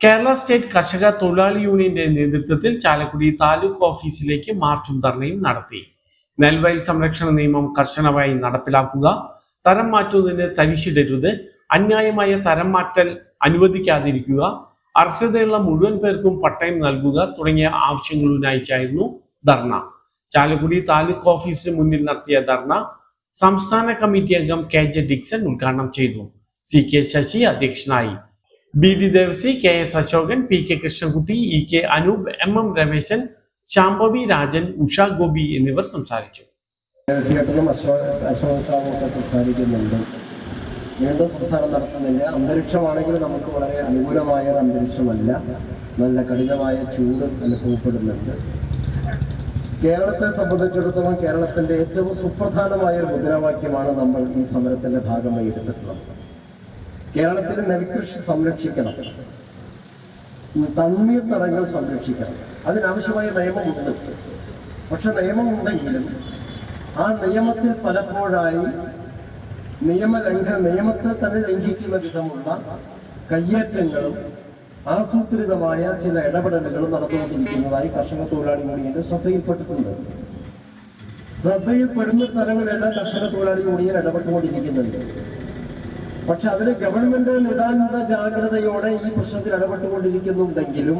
Kerala state കർഷക തൊഴിലാളി യൂണിയന്റെ നേതൃത്വത്തിൽ ചാലക്കുടി താലൂക്ക് ഓഫീസിലേക്ക് മാർച്ചും ധർണയും നടത്തി. നെൽവയൽ സംരക്ഷണ നിയമം കർശനമായി നടപ്പിലാക്കുക തരം മാറ്റുന്നതിന് തരിശിടരുത് അന്യായമായ തരം മാറ്റൽ അനുവദിക്കാതിരിക്കുക അർഹതയുള്ള മുഴുവൻ പേർക്കും പട്ടയം നൽകുക തുടങ്ങിയ ആവശ്യങ്ങൾ ഉന്നയിച്ചായിരുന്നു ധർണ. ചാലക്കുടി താലൂക്ക് ഓഫീസിന് മുന്നിൽ നടത്തിയ ധർണ സംസ്ഥാന കമ്മിറ്റി അംഗം കെ ജെ ഡിക്സൺ ഉദ്ഘാടനം ചെയ്തു. സി കെ ശശി അധ്യക്ഷനായി. B D Devasi K S Ashokan P K Krishnankutty E K Anoop M M Rameshan Shambhavi Rajan Usha Gopi എന്നിവർ സംസാരിച്ചു. വീണ്ടും സംസാരം നടത്തുന്നില്ല. അന്തരീക്ഷമാണെങ്കിൽ നമുക്ക് വളരെ അനുകൂലമായ ഒരു അന്തരീക്ഷമല്ല. നല്ല കഠിനമായ ചൂട് അനുഭവപ്പെടുന്നുണ്ട്. കേരളത്തെ സംബന്ധിച്ചിടത്തോളം കേരളത്തിന്റെ ഏറ്റവും സുപ്രധാനമായ ഒരു മുദ്രാവാക്യമാണ് നമ്മൾ ഈ സമരത്തിന്റെ ഭാഗമായി എടുത്തിട്ടുള്ളത്. കേരളത്തിൽ നെൽകൃഷി സംരക്ഷിക്കണം. തണ്ണീർത്തടങ്ങൾ സംരക്ഷിക്കണം. അതിനാവശ്യമായ നിയമമുണ്ട്. പക്ഷെ നിയമമുണ്ടെങ്കിലും ആ നിയമത്തിൽ പലപ്പോഴായി നിയമലംഘന നിയമത്തെ തന്നെ ലംഘിക്കുന്ന വിധമുള്ള കയ്യേറ്റങ്ങളും ആസൂത്രിതമായ ചില ഇടപെടലുകളും നടന്നുകൊണ്ടിരിക്കുന്നതായി കർഷക തൊഴിലാളി യൂണിയന്റെ ശ്രദ്ധയിൽപ്പെട്ടിട്ടുണ്ട്. ശ്രദ്ധയിൽപ്പെടുന്ന സ്ഥലങ്ങളെല്ലാം കർഷക തൊഴിലാളി യൂണിയൻ ഇടപെട്ടുകൊണ്ടിരിക്കുന്നുണ്ട്. പക്ഷെ അതിന് ഗവൺമെന്റ് നിതാന്ത ജാഗ്രതയോടെ ഈ പ്രശ്നത്തിൽ ഇടപെട്ടുകൊണ്ടിരിക്കുന്നുണ്ടെങ്കിലും